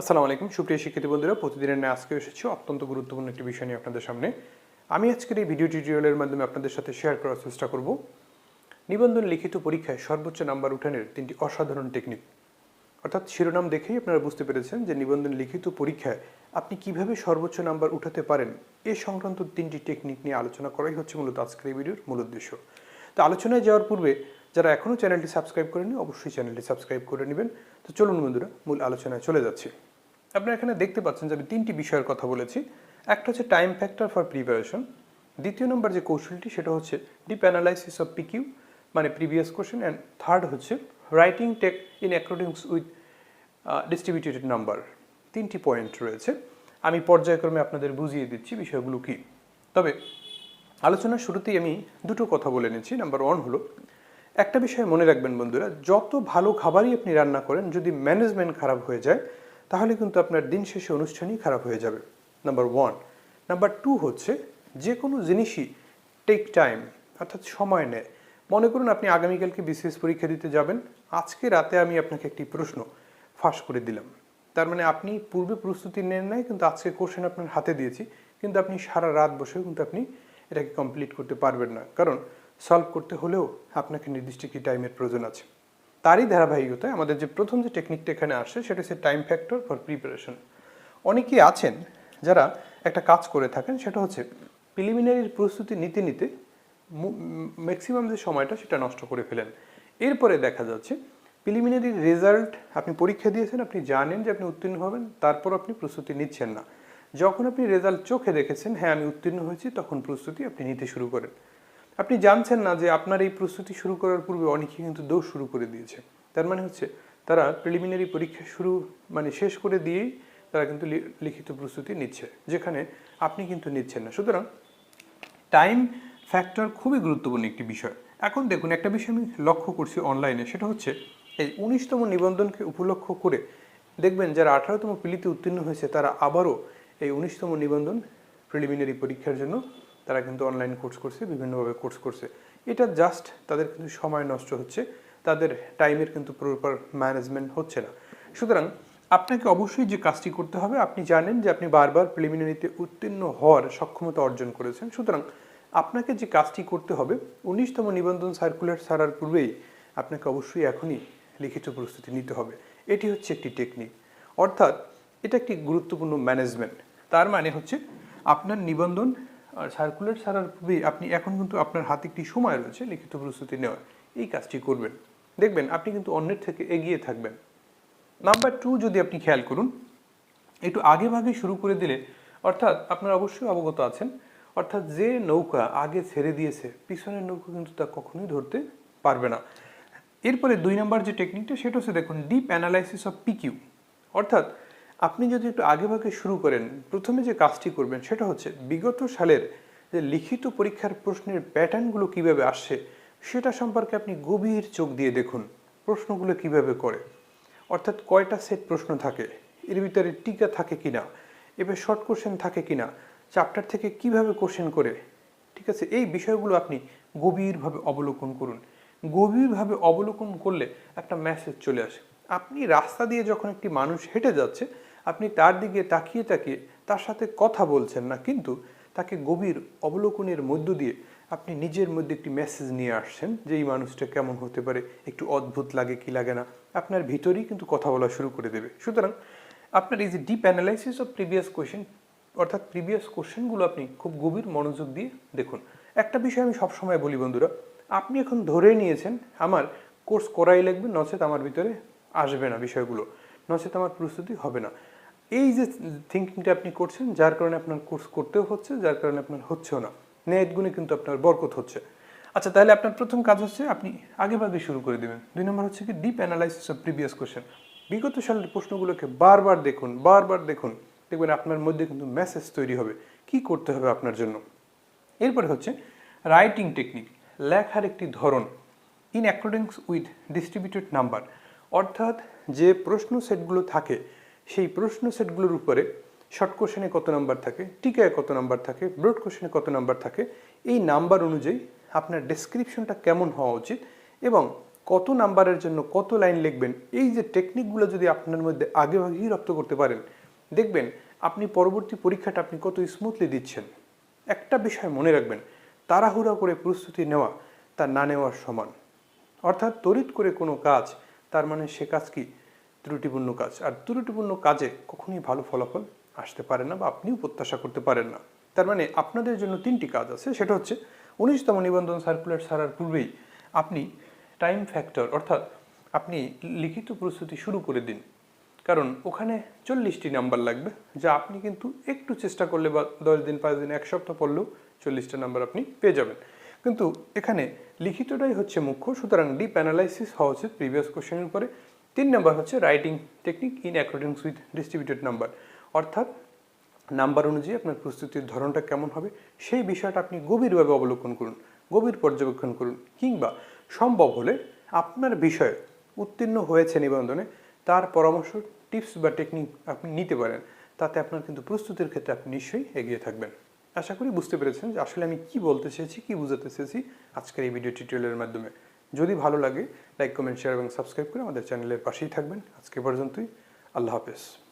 আসসালামু আলাইকুম। সুপ্রিয় শিক্ষার্থী বন্ধুরা, প্রতিদিনের ন্যায় আজকে এসেছি অত্যন্ত গুরুত্বপূর্ণ একটি বিষয় নিয়ে আপনাদের সামনে। আমি আজকের এই ভিডিও টিউটোরিয়ালের মাধ্যমে আপনাদের সাথে শেয়ার করার চেষ্টা করব। নিবন্ধন লিখিত পরীক্ষায় সর্বোচ্চ নাম্বার উঠানের তিনটি অসাধারণ টেকনিক অর্থাৎ শিরোনাম দেখেই আপনারা বুঝতে পেরেছেন যে নিবন্ধন লিখিত পরীক্ষায় আপনি কীভাবে সর্বোচ্চ নাম্বার উঠাতে পারেন। এ সংক্রান্ত তিনটি টেকনিক নিয়ে আলোচনা করাই হচ্ছে মূলত আজকের এই ভিডিওর মূল উদ্দেশ্য। তো আলোচনায় যাওয়ার পূর্বে যারা এখনও চ্যানেলটি সাবস্ক্রাইব করেনি অবশ্যই চ্যানেলটি সাবস্ক্রাইব করে নেবেন। তো চলুন বন্ধুরা, মূল আলোচনায় চলে যাচ্ছি। আপনারা এখানে দেখতে পাচ্ছেন যে আমি তিনটি বিষয়ের কথা বলেছি। একটা হচ্ছে টাইম ফ্যাক্টর ফর প্রিপারেশন দ্বিতীয় নম্বর যে কৌশলটি, সেটা হচ্ছে ডিপ অ্যানালাইসিস অফ পিকিউ মানে প্রিভিয়াস কোশ্চেন অ্যান্ড থার্ড হচ্ছে writing take in accordance with distributed number তিনটি পয়েন্ট রয়েছে। আমি পর্যায়ক্রমে আপনাদের বুঝিয়ে দিচ্ছি বিষয়গুলো কী। তবে আলোচনার শুরুতেই আমি দুটো কথা বলে নিচ্ছি। নাম্বার ওয়ান হলো একটা বিষয় মনে রাখবেন বন্ধুরা, যত ভালো খাবারই আপনি রান্না করেন, যদি ম্যানেজমেন্ট খারাপ হয়ে যায়, তাহলে কিন্তু আপনার দিন শেষে অনুষ্ঠানই খারাপ হয়ে যাবে। নাম্বার ওয়ান নাম্বার টু হচ্ছে যে কোনো জিনিসই টেক টাইম অর্থাৎ সময় নেয়। মনে করুন আপনি আগামীকালকে বিশেষ পরীক্ষা দিতে যাবেন, আজকে রাতে আমি আপনাকে একটি প্রশ্ন ফাঁস করে দিলাম। তার মানে আপনি পূর্বে প্রস্তুতি নেন নাই, কিন্তু আজকে কোশ্চেন আপনার হাতে দিয়েছি, কিন্তু আপনি সারা রাত বসেও কিন্তু আপনি এটাকে কমপ্লিট করতে পারবেন না। কারণ সলভ করতে হলেও আপনাকে নির্দিষ্ট একটি টাইমের প্রয়োজন আছে। তারই ধারাবাহিকতায় আমাদের যে প্রথম যে টেকনিকটা এখানে আসে সেটা হচ্ছে টাইম ফ্যাক্টর ফর প্রিপারেশন অনেকেই আছেন যারা একটা কাজ করে থাকেন, সেটা হচ্ছে প্রিলিমিনারির প্রস্তুতি নিতে নিতে ম্যাক্সিমাম যে সময়টা সেটা নষ্ট করে ফেলেন। এরপরে দেখা যাচ্ছে প্রিলিমিনারি রেজাল্ট আপনি পরীক্ষা দিয়েছেন, আপনি জানেন যে আপনি উত্তীর্ণ হবেন, তারপর আপনি প্রস্তুতি নিচ্ছেন না। যখন আপনি রেজাল্ট চোখে দেখেছেন হ্যাঁ আমি উত্তীর্ণ হয়েছি, তখন প্রস্তুতি আপনি নিতে শুরু করেন। আপনি জানছেন না যে আপনার এই প্রস্তুতি শুরু করার পূর্বে অনেকেই কিন্তু দৌড় শুরু করে দিয়েছে। তার মানে হচ্ছে, তারা প্রিলিমিনারি পরীক্ষা শুরু মানে শেষ করে দিয়েই তারা কিন্তু লিখিত প্রস্তুতি নিচ্ছে, যেখানে আপনি কিন্তু নিচ্ছেন না। সুতরাং টাইম ফ্যাক্টর খুবই গুরুত্বপূর্ণ একটি বিষয়। এখন দেখুন, একটা বিষয় আমি লক্ষ্য করছি অনলাইনে সেটা হচ্ছে, এই উনিশতম নিবন্ধনকে উপলক্ষ করে দেখবেন যারা আঠারোতম পিলিতে উত্তীর্ণ হয়েছে, তারা আবারও এই উনিশতম নিবন্ধন প্রিলিমিনারি পরীক্ষার জন্য তারা কিন্তু অনলাইন কোর্স করছে, বিভিন্নভাবে কোর্স করছে। এটা জাস্ট তাদের কিন্তু সময় নষ্ট হচ্ছে, তাদের টাইমের কিন্তু প্রপার ম্যানেজমেন্ট হচ্ছে না। সুতরাং আপনাকে অবশ্যই যে কাজটি করতে হবে, আপনি জানেন যে আপনি বারবার প্রিলিমিনারিতে উত্তীর্ণ হওয়ার সক্ষমতা অর্জন করেছেন। সুতরাং আপনাকে যে কাজটি করতে হবে, উনিশতম নিবন্ধন সার্কুলার ছাড়ার পূর্বেই আপনাকে অবশ্যই এখনই লিখিত প্রস্তুতি নিতে হবে। এটি হচ্ছে একটি টেকনিক অর্থাৎ এটা একটি গুরুত্বপূর্ণ ম্যানেজমেন্ট তার মানে হচ্ছে আপনার নিবন্ধন আর সার্কুলার ছাড়ার পূর্বেই আপনি এখন কিন্তু আপনার হাতে একটি সময় রয়েছে লিখিত প্রস্তুতি নেওয়ার। এই কাজটি করবেন। দেখবেন আপনি কিন্তু অন্যের থেকে এগিয়ে থাকবেন। নাম্বার টু যদি আপনি খেয়াল করুন, একটু আগে ভাগে শুরু করে দিলে, অর্থাৎ আপনারা অবশ্যই অবগত আছেন, অর্থাৎ যে নৌকা আগে ছেড়ে দিয়েছে, পিছনের নৌকা কিন্তু তা কখনোই ধরতে পারবে না। এরপরে দুই নম্বর যে টেকনিকটা সেটা হচ্ছে দেখুন ডিপ অ্যানালাইসিস অফ পিকিউ অর্থাৎ আপনি যদি একটু আগে ভাগে শুরু করেন, প্রথমে যে কাজটি করবেন সেটা হচ্ছে বিগত সালের যে লিখিত পরীক্ষার প্রশ্নের প্যাটার্নগুলো কীভাবে আসছে, সেটা সম্পর্কে আপনি গভীর চোখ দিয়ে দেখুন, প্রশ্নগুলো কীভাবে করে। অর্থাৎ কয়টা সেট প্রশ্ন থাকে, এর ভিতরে টিকা থাকে কিনা, এবার শর্ট কোশ্চেন থাকে কিনা চ্যাপ্টার থেকে কীভাবে কোশ্চেন করে, ঠিক আছে? এই বিষয়গুলো আপনি গভীরভাবে অবলোকন করুন। গভীরভাবে অবলোকন করলে একটা মেসেজ চলে আসে। আপনি রাস্তা দিয়ে যখন একটি মানুষ হেঁটে যাচ্ছে আপনি তার দিকে তাকিয়ে তাকিয়ে তার সাথে কথা বলছেন না, কিন্তু তাকে গভীর অবলোকনের মধ্য দিয়ে আপনি নিজের মধ্যে একটি মেসেজ নিয়ে আসছেন যে এই মানুষটা কেমন হতে পারে, একটু অদ্ভুত লাগে, কি লাগে না। আপনার ভিতরেই কিন্তু কথা বলা শুরু করে দেবে। সুতরাং আপনার এই যে deep analysis of previous question অর্থাৎ প্রিভিয়াস কোশ্চেনগুলো আপনি খুব গভীর মনোযোগ দিয়ে দেখুন। একটা বিষয় আমি সবসময় বলি বন্ধুরা, আপনি এখন ধরে নিয়েছেন, আমার কোর্স করাই লাগবে, নচেত আমার ভিতরে আসবে না বিষয়গুলো, নচেত আমার প্রস্তুতি হবে না। এই যে থিঙ্কিংটা আপনি করছেন, যার কারণে আপনার কোর্স করতেও হচ্ছে, যার কারণে আপনার হচ্ছেও না। ন্যায়ের গুণে কিন্তু আপনার বরকত হচ্ছে। আচ্ছা তাহলে আপনার প্রথম কাজ হচ্ছে, আপনি আগে ভাগে শুরু করে দেবেন। দুই নম্বর হচ্ছে কি deep analysis of previous question বিগত সালের প্রশ্নগুলোকে বারবার দেখুন বারবার দেখুন। দেখবেন আপনার মধ্যে কিন্তু মেসেজ তৈরি হবে। কি করতে হবে আপনার জন্য? এরপরে হচ্ছে রাইটিং টেকনিক লেখার একটি ধরন in accordings with distributed number অর্থাৎ যে প্রশ্ন সেটগুলো থাকে সেই প্রশ্ন সেটগুলোর উপরে শর্ট কোশ্চেনে কত নাম্বার থাকে টিকায় কত নাম্বার থাকে ব্রড কোশ্চেনে কত নাম্বার থাকে, এই নাম্বার অনুযায়ী আপনার ডেসক্রিপশনটা কেমন হওয়া উচিত এবং কত নাম্বারের জন্য কত লাইন লিখবেন, এই যে টেকনিকগুলো যদি আপনার মধ্যে আগে আগেই রপ্ত করতে পারেন, দেখবেন আপনি পরবর্তী পরীক্ষাটা আপনি কত স্মুথলি দিচ্ছেন। একটা বিষয় মনে রাখবেন, তাড়াহুড়া করে প্রস্তুতি নেওয়া তা না নেওয়ার সমান। অর্থাৎ তড়িৎ করে কোনো কাজ, তার মানে সে কাজ কি? ত্রুটিপূর্ণ কাজ। আর ত্রুটিপূর্ণ কাজে কখনোই ভালো ফলাফল আসতে পারে না বা আপনিও প্রত্যাশা করতে পারেন না। তার মানে আপনাদের জন্য তিনটি কাজ আছে। সেটা হচ্ছে উনিশতম নিবন্ধন সার্কুলার ছাড়ার পূর্বেই আপনি টাইম ফ্যাক্টর অর্থাৎ আপনি লিখিত প্রস্তুতি শুরু করে দিন। কারণ ওখানে চল্লিশটি নাম্বার লাগবে, যা আপনি কিন্তু একটু চেষ্টা করলে বা দশ দিন, পাঁচ দিন, এক সপ্তাহ পড়লেও চল্লিশটা নাম্বার আপনি পেয়ে যাবেন। কিন্তু এখানে লিখিতটাই হচ্ছে মুখ্য। সুতরাং ডিপ অ্যানালাইসিস হওয়া উচিত প্রিভিয়াস কোশ্চেনের উপরে। তিন নাম্বার হচ্ছে writing technique in accordings with distributed number অর্থাৎ নাম্বার অনুযায়ী আপনার প্রস্তুতির ধরনটা কেমন হবে, সেই বিষয়টা আপনি গভীরভাবে অবলোকন করুন, গভীর পর্যবেক্ষণ করুন, কিংবা সম্ভব হলে আপনার বিষয়ে উত্তীর্ণ হয়েছে নিবন্ধনে তার পরামর্শ, টিপস বা টেকনিক আপনি নিতে পারেন, তাতে আপনার কিন্তু প্রস্তুতির ক্ষেত্রে আপনি নিশ্চয়ই এগিয়ে থাকবেন। আশা করি বুঝতে পেরেছেন যে আসলে আমি কি বলতে চেয়েছি, কি বোঝাতে চেয়েছি আজকের এই ভিডিও টিউটোরিয়ালের মাধ্যমে। যদি ভালো লাগে লাইক কমেন্ট শেয়ার এবং সাবস্ক্রাইব করে আমাদের চ্যানেলের পাশেই থাকবেন। আজকে পর্যন্তই, আল্লাহ হাফেজ।